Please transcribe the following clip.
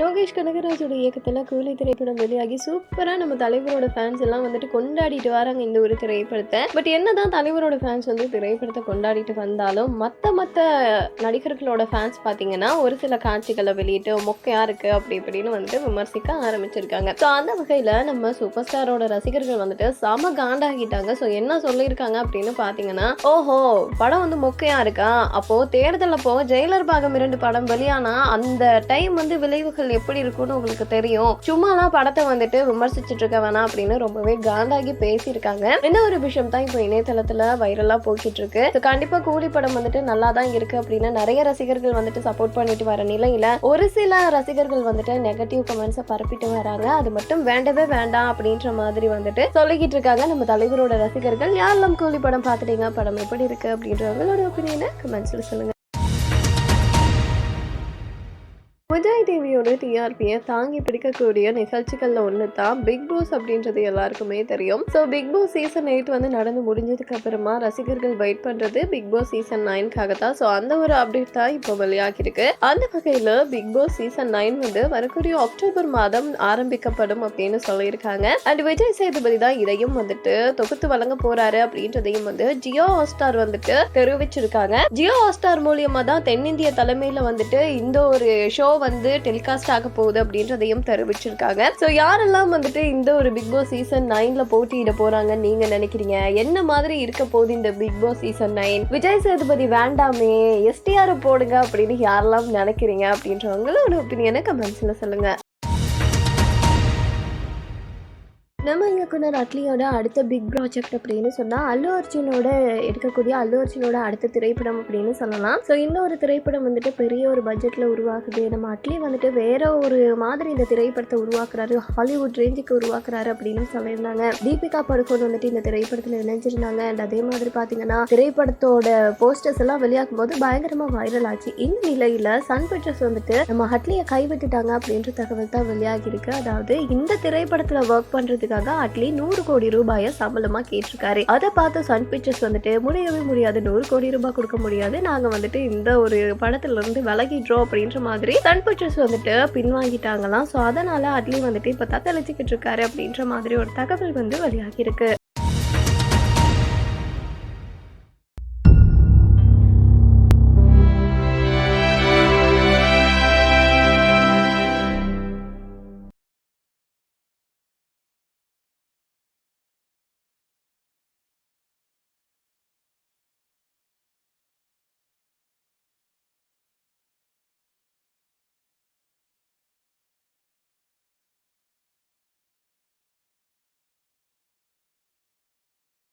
No Lokesh கனகராஜோட இயக்கத்தில் கூலி திரைப்படம் வெளியாகி சூப்பராக நம்ம தலைவரோட ஃபேன்ஸ் எல்லாம் வந்துட்டு கொண்டாடிட்டு வராங்க இந்த ஒரு திரைப்படத்தை. பட் என்னதான் தலைவரோட ஃபேன்ஸ் வந்து திரைப்படத்தை கொண்டாடிட்டு வந்தாலும் மற்ற மற்ற நடிகர்களோட ஃபேன்ஸ் பார்த்தீங்கன்னா ஒரு சில காட்சிகளை வெளியிட்டு மொக்கையாக இருக்குது அப்படி இப்படின்னு வந்துட்டு விமர்சிக்க ஆரம்பிச்சிருக்காங்க. ஸோ அந்த வகையில் நம்ம சூப்பர் ஸ்டாரோட ரசிகர்கள் வந்துட்டு செம காண்டாகிட்டாங்க. ஸோ என்ன சொல்லியிருக்காங்க அப்படின்னு பார்த்தீங்கன்னா ஓஹோ படம் வந்து மொக்கையா இருக்கா? அப்போ தேர்தல் அப்போ ஜெயிலர் பாகம் இரண்டு படம் வெளியானா அந்த டைம் வந்து விளைவுகள் எப்படி எப்படி இருக்கும்னு உங்களுக்கு தெரியும். சும்மாலாம் படத்தை வந்துட்டு விமர்சிச்சுட்டு இருக்க வேணாம் அப்படின்னு ரொம்பவே காண்டாகி பேசியிருக்காங்க. என்ன ஒரு விஷயம் தான் இப்போ இணையதளத்துல வைரலா போய்கிட்டு இருக்கு கண்டிப்பா கூலி படம் வந்துட்டு நல்லா தான் இருக்கு அப்படின்னு நிறைய ரசிகர்கள் வந்துட்டு சப்போர்ட் பண்ணிட்டு வர நிலையில ஒரு சில ரசிகர்கள் வந்துட்டு நெகட்டிவ் கமெண்ட்ஸை பரப்பிட்டு வராங்க. அது மட்டும் வேண்டவே வேண்டாம் அப்படின்ற மாதிரி வந்துட்டு சொல்லிக்கிட்டு இருக்காங்க. நம்ம தலைவரோட ரசிகர்கள். யாரெல்லாம் கூலி படம் பார்த்துட்டீங்க? படம் எப்படி இருக்கு அப்படின்றவங்களோட ஒப்பீனியனை கமெண்ட்ஸில் சொல்லுங்க. விஜய் டிவியோட டிஆர்பியை தாங்கி பிடிக்கக்கூடிய நிகழ்ச்சிகளில் ஒன்று தான் பிக் பாஸ் அப்படின்றது எல்லாருக்குமே தெரியும். So Bigg Boss season eight வந்து நடந்து முடிஞ்சதுக்கு அப்புறமா ரசிகர்கள் வெயிட் பண்ணுறது பிக் பாஸ் சீசன் நைன்காக தான் ஸோ அந்த ஒரு அப்டேட் தான் இப்போ வெளியாகிருக்கு அந்த வகையில் பிக் பாஸ் சீசன் நைன் வந்து வரக்கூடிய அக்டோபர் மாதம் ஆரம்பிக்கப்படும் அப்படின்னு சொல்லியிருக்காங்க. அண்ட் விஜய் சேதுபதி தான் இதையும் வந்துட்டு தொகுத்து வழங்க போறாரு அப்படின்றதையும் வந்து ஜியோ ஹாஸ்டார் வந்துட்டு தெரிவிச்சிருக்காங்க. ஜியோ ஹாஸ்டார் மூலியமா தான் தென்னிந்திய தலைமையில் வந்துட்டு இந்த ஒரு ஷோ வந்து டெலிகாஸ்ட் ஆக போகுது அப்படின்றதையும் தெரிவிச்சிருக்காங்க. ஸோ யாரெல்லாம் வந்துட்டு இந்த ஒரு பிக் பாஸ் சீசன் நைன்ல போட்டியிட போறாங்கன்னு நீங்க நினைக்கிறீங்க? என்ன மாதிரி இருக்க போகுது இந்த Bigg Boss season nine Vijay Sethupathi வேண்டாமே எஸ்டிஆர் போடுங்க அப்படின்னு யாரெல்லாம் நினைக்கிறீங்க அப்படின்றவங்களும் ஒரு ஒப்பீனியனை கமெண்ட்ஸில் சொல்லுங்க. நம்ம இயக்குனர் அட்லியோட அடுத்த பிக் ப்ராஜெக்ட் அப்படின்னு சொன்னால் அல்லு அர்ஜுனோட எடுக்கக்கூடிய அல்லு அர்ஜுனோட அடுத்த திரைப்படம் அப்படின்னு சொல்லலாம். ஸோ இந்த ஒரு திரைப்படம் வந்துட்டு பெரிய ஒரு பட்ஜெட்டில் உருவாகுது. நம்ம அட்லி வந்துட்டு வேற ஒரு மாதிரி இந்த திரைப்படத்தை உருவாக்குறாரு. ஹாலிவுட் ரேஞ்சுக்கு உருவாக்குறாரு அப்படின்னு சொல்லியிருந்தாங்க. தீபிகா படுகோன் வந்துட்டு இந்த திரைப்படத்தில் இணைஞ்சிருந்தாங்க. அண்ட் அதே மாதிரி பார்த்தீங்கன்னா திரைப்படத்தோட போஸ்டர்ஸ் எல்லாம் வெளியாகும் போது பயங்கரமாக வைரல் ஆச்சு. இந்த நிலையில் சன் பிக்சர்ஸ் வந்துட்டு நம்ம அட்லியை கைவிட்டுட்டாங்க அப்படின்ற தகவல் தான் வெளியாகி இருக்கு அதாவது இந்த திரைப்படத்தில் ஒர்க் பண்ணுறதுக்காக அட்லி நூறு கோடி ரூபாயை சம்பளமாக கேட்டிருக்காரு. அதை பார்த்து சன் பிக்சர்ஸ் வந்துட்டு முடியவே முடியாது நூறு கோடி ரூபாய் கொடுக்க முடியாது. நாங்கள் வந்துட்டு இந்த ஒரு படத்துல இருந்து விலகிடுறோம் அப்படின்ற மாதிரி சன் பிக்சர்ஸ் வந்துட்டு பின்வாங்கிட்டாங்களாம். ஸோ அதனால அட்லி வந்துட்டு இப்போ தத்தளிச்சுக்கிட்டு இருக்காரு அப்படின்ற மாதிரி ஒரு தகவல் வந்து வெளியாகி இருக்கு